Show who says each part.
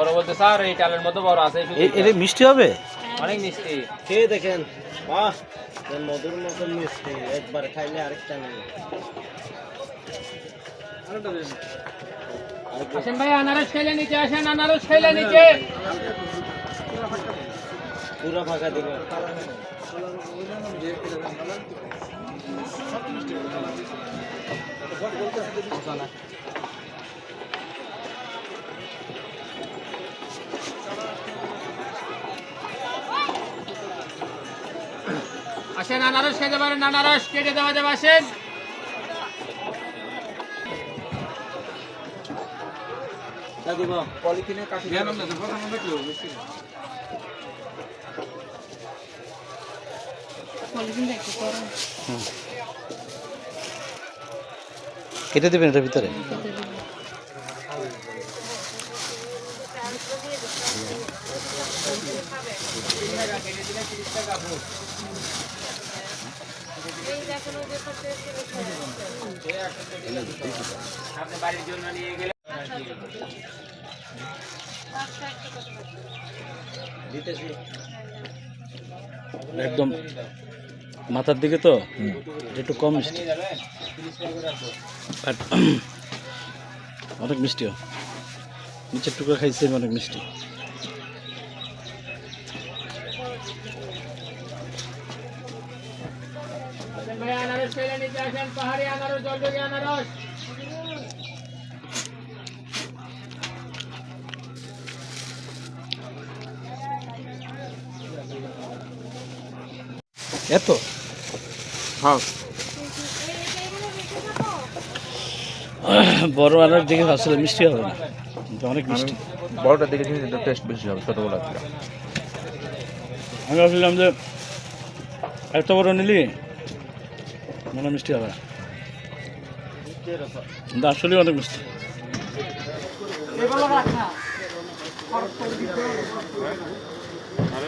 Speaker 1: বড় বলতে স্যার এই টালের মতো বড় আছে
Speaker 2: এটা মিষ্টি হবে?
Speaker 1: অনেক মিষ্টি।
Speaker 3: খেয়ে দেখেন বাহ মধুর মতো মিষ্টি একবার খাইলে আরেকটা নেই
Speaker 1: আসেন ভাই আনারস খেলে নিচে আসেন আনারস খেলে নিচে।
Speaker 3: পুরো ফাঁকা দিবে।
Speaker 1: আসেন আনারস খেতে পারেন আনারস কেটে দেওয়া যাবে আসেন।
Speaker 3: দিব
Speaker 2: কেটে দেবেন এটার ভিতরে? একদম মাথার দিকে তো? একটু কম মিষ্টি। অনেক মিষ্টিও। নিচের টুকরো খাইছে অনেক মিষ্টি।
Speaker 1: ভাই আনারস খেলে নিচে আসেন পাহাড়ি আনারস জলপাই আনারস
Speaker 2: এত?
Speaker 4: হ্যাঁ।
Speaker 2: বড় আনার দিকে আসলে মিষ্টি হবে না। অনেক মিষ্টি
Speaker 4: বড়টা দেখে কিন্তু টেস্ট বেশি হবে ছোটগুলো থেকে
Speaker 2: আমি ভাবছিলাম যে এত বড় নিলি মনে মিষ্টি হবে। আসলে অনেক মিষ্টি।
Speaker 1: ভালো